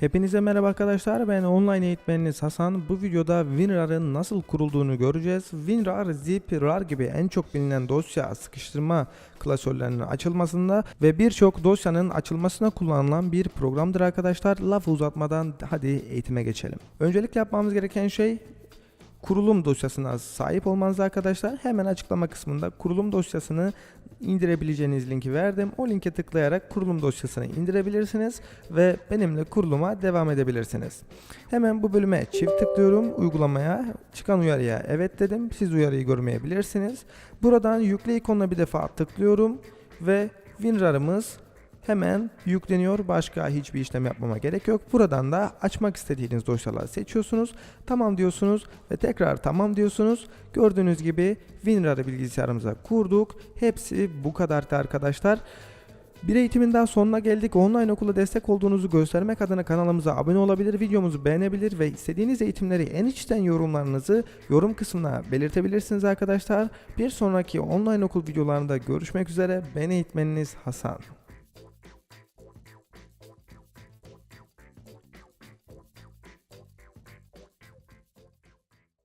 Hepinize merhaba arkadaşlar ben online eğitmeniniz Hasan. Bu videoda WinRAR'ın nasıl kurulduğunu göreceğiz. WinRAR, zip, RAR gibi en çok bilinen dosya sıkıştırma klasörlerinin açılmasında ve birçok dosyanın açılmasına kullanılan bir programdır arkadaşlar. Lafı uzatmadan hadi eğitime geçelim. Öncelikle yapmamız gereken şey kurulum dosyasına sahip olmanız arkadaşlar. Hemen açıklama kısmında kurulum dosyasını indirebileceğiniz linki verdim. O linke tıklayarak kurulum dosyasını indirebilirsiniz ve benimle kuruluma devam edebilirsiniz. Hemen bu bölüme çift tıklıyorum. Uygulamaya çıkan uyarıya evet dedim. Siz uyarıyı görmeyebilirsiniz. Buradan yükle ikonuna bir defa tıklıyorum ve WinRAR'ımız hemen yükleniyor. Başka hiçbir işlem yapmama gerek yok. Buradan da açmak istediğiniz dosyaları seçiyorsunuz. Tamam diyorsunuz ve tekrar tamam diyorsunuz. Gördüğünüz gibi WinRAR'ı bilgisayarımıza kurduk. Hepsi bu kadardı arkadaşlar. Bir eğitimin daha sonuna geldik. Online okula destek olduğunuzu göstermek adına kanalımıza abone olabilir, videomuzu beğenebilir ve istediğiniz eğitimleri en içten yorumlarınızı yorum kısmına belirtebilirsiniz arkadaşlar. Bir sonraki online okul videolarında görüşmek üzere. Ben eğitmeniniz Hasan.